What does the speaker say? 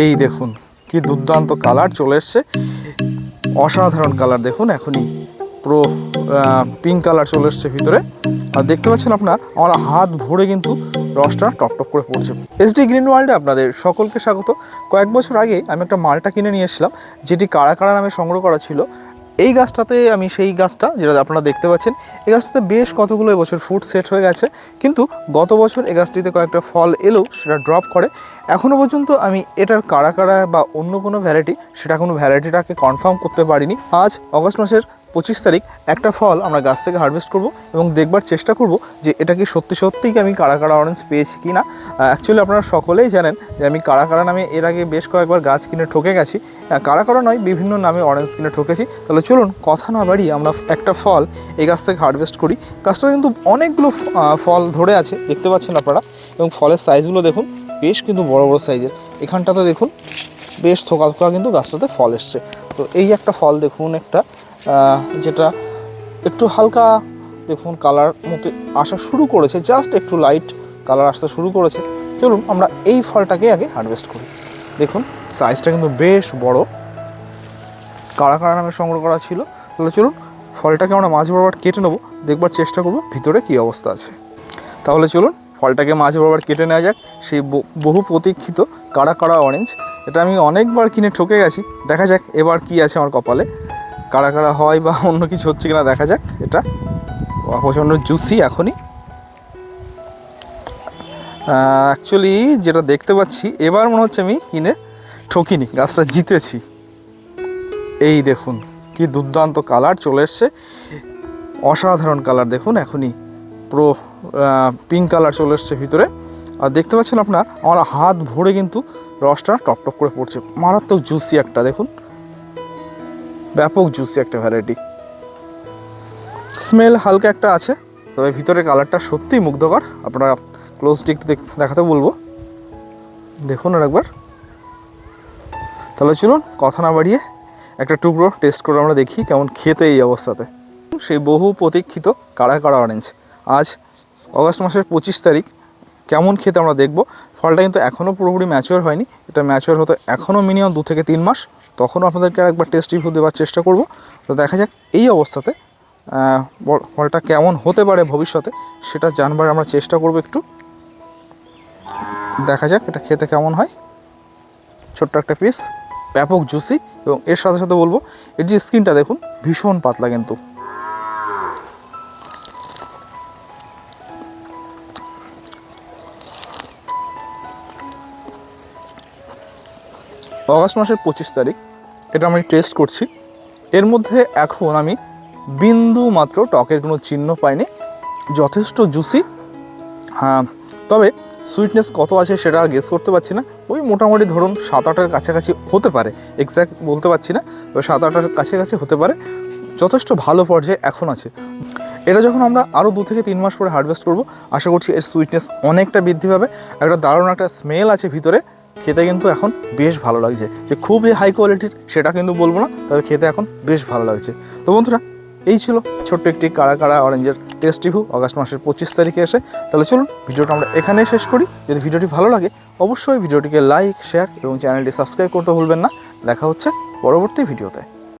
এই দেখুন, কি দুর্দান্ত কালার চলে এসছে। অসাধারণ কালার দেখুন, এখনই পুরো পিঙ্ক কালার চলে এসছে ভিতরে। আর দেখতে পাচ্ছেন আপনার, আমার হাত ভরে কিন্তু রসটা টপটপ করে পড়ছে। এসডি গ্রিন ওয়ার্ল্ডে আপনাদের সকলকে স্বাগত। কয়েক বছর আগে আমি একটা মালটা কিনে নিয়ে এসেছিলাম, যেটি কারা কারা নামে সংগ্রহ করা ছিল এই গাছটাতে আমি সেই গাছটা, যেটা আপনারা দেখতে পাচ্ছেন, এই গাছটাতে বেশ কতগুলো এবছর ফুড সেট হয়ে গেছে। কিন্তু গত বছর এই গাছটিতে কয়েকটা ফল এলেও সেটা ড্রপ করে। এখনও পর্যন্ত আমি এটার কারা কারা বা অন্য কোনো ভ্যারাইটি সেটা কোনো ভ্যারাইটিটাকে কনফার্ম করতে পারিনি। আজ অগস্ট মাসের পঁচিশ তারিখ একটা ফল আমরা গাছ থেকে হারভেস্ট করব এবং দেখবার চেষ্টা করব যে এটা কি সত্যি সত্যিই কি আমি কারা কারা অরেঞ্জ পেয়েছি কি না অ্যাকচুয়ালি আপনারা সকলেই জানেন যে আমি কারা কারা নামে এর আগে বেশ কয়েকবার গাছ কিনে ঠকে গেছি। কারা কারা নয়, বিভিন্ন নামে অরেঞ্জ কিনে ঠকেছি। তাহলে চলুন কথা না বাড়িয়ে আমরা একটা ফল এই গাছ থেকে হারভেস্ট করি। গাছটা কিন্তু অনেকগুলো ফল ধরে আছে, দেখতে পাচ্ছেন আপনারা। এবং ফলের সাইজগুলো দেখুন, বেশ কিন্তু বড় বড় সাইজের এখানটাতে দেখুন, বেশ থোকা থোকা কিন্তু গাছটাতে ফল এসছে। তো এই একটা ফল দেখুন একটা। যেটা একটু হালকা দেখুন কালার মতো আসা শুরু করেছে জাস্ট একটু লাইট কালার আসতে শুরু করেছে। চলুন আমরা এই ফলটাকে আগে হারভেস্ট করি। দেখুন সাইজটা কিন্তু বেশ বড়। কারা কারা নামে সংগ্রহ করা ছিল? তাহলে চলুন ফলটাকে আমরা মাঝ বরাবর কেটে নেব, দেখবার চেষ্টা করব ভিতরে কী অবস্থা আছে। তাহলে চলুন ফলটাকে মাঝ বরাবর কেটে নেওয়া যাক। সেই বহু প্রতীক্ষিত কারা কারা অরেঞ্জ এটা আমি অনেকবার কিনে ঠকে গেছি। দেখা যাক এবার কি আছে আমার কপালে। কারা কারা হয় বা অন্য কিছু হচ্ছে কিনা দেখা যাক, এটা প্রচণ্ড জুসি এখনই। অ্যাকচুয়ালি যেটা দেখতে পাচ্ছি, এবার মনে হচ্ছে আমি কিনে ঠকিনি, গাছটা জিতেছি। এই দেখুন, কি দুর্দান্ত কালার চলে এসছে। অসাধারণ কালার দেখুন, এখনই পুরো পিঙ্ক কালার চলে এসছে ভিতরে। আর দেখতে পাচ্ছেন আপনার, আমার হাত ভরে কিন্তু রসটা টপটপ করে পড়ছে। মারাত্মক জুসি একটা, দেখুন। ব্যাপক জুসি একটা ভ্যারাইটি স্মেল হালকা একটা আছে, তবে ভিতরে কালারটা সত্যিই মুগ্ধকর। আপনারা ক্লোজটি একটু দেখ- দেখাতে বলব। দেখুন আর একবার। তাহলে চলুন, কথা না বাড়িয়ে একটা টুকরো টেস্ট করে আমরা দেখি কেমন খেতে এই অবস্থাতে। সেই বহু প্রতীক্ষিত কাড়া কাড়া অরেঞ্জ আজ অগস্ট মাসের পঁচিশ তারিখ, কেমন খেতে আমরা দেখব ফলটা কিন্তু এখনও পুরোপুরি ম্যাচিওর হয়নি। এটা ম্যাচিওর হতে এখনও মিনিমাম দু থেকে তিন মাস। তখনও আপনাদেরকে একবার টেস্ট রিভিউ দেওয়ার চেষ্টা করব। তো দেখা যাক এই অবস্থাতে ফলটা কেমন হতে পারে ভবিষ্যতে, সেটা জানবার আমরা চেষ্টা করব একটু। দেখা যাক এটা খেতে কেমন হয়। ছোট্ট একটা পিস ব্যাপক জুসি এবং এর সাথে সাথে বলব, এর যে স্কিনটা দেখুন, ভীষণ পাতলা কিন্তু। অগাস্ট মাসের পঁচিশ তারিখ, এটা আমি টেস্ট করছি। এর মধ্যে এখন আমি বিন্দু মাত্র টকের কোনো চিহ্ন পাইনি, যথেষ্ট জুসি হ্যাঁ তবে সুইটনেস কত আছে সেটা গেস করতে পারছি না। ওই মোটামুটি ধরুন সাত আটের কাছাকাছি হতে পারে এক্স্যাক্ট বলতে পারছি না, তবে সাত আটের কাছাকাছি হতে পারে। যথেষ্ট ভালো পর্যায়ে এখন আছে। এটা যখন আমরা আরও দু থেকে তিন মাস পরে হারভেস্ট করব, আশা করছি এর সুইটনেস অনেকটা বৃদ্ধি পাবে। একটা দারুণ একটা স্মেল আছে ভিতরে। খেতে কিন্তু এখন বেশ ভালো লাগছে। যে খুবই হাই কোয়ালিটির সেটা কিন্তু বলব না, তবে খেতে এখন বেশ ভালো লাগছে। তো বন্ধুরা, এই ছিল ছোট্ট একটি কাড়া কাড়া অরেঞ্জের টেস্ট রিভিউ অগাস্ট মাসের পঁচিশ তারিখে এসে। তাহলে চলুন, ভিডিওটা আমরা এখানেই শেষ করি। যদি ভিডিওটি ভালো লাগে, অবশ্যই ভিডিওটিকে লাইক শেয়ার এবং চ্যানেলটি সাবস্ক্রাইব করতে ভুলবেন না। দেখা হচ্ছে পরবর্তী ভিডিওতে।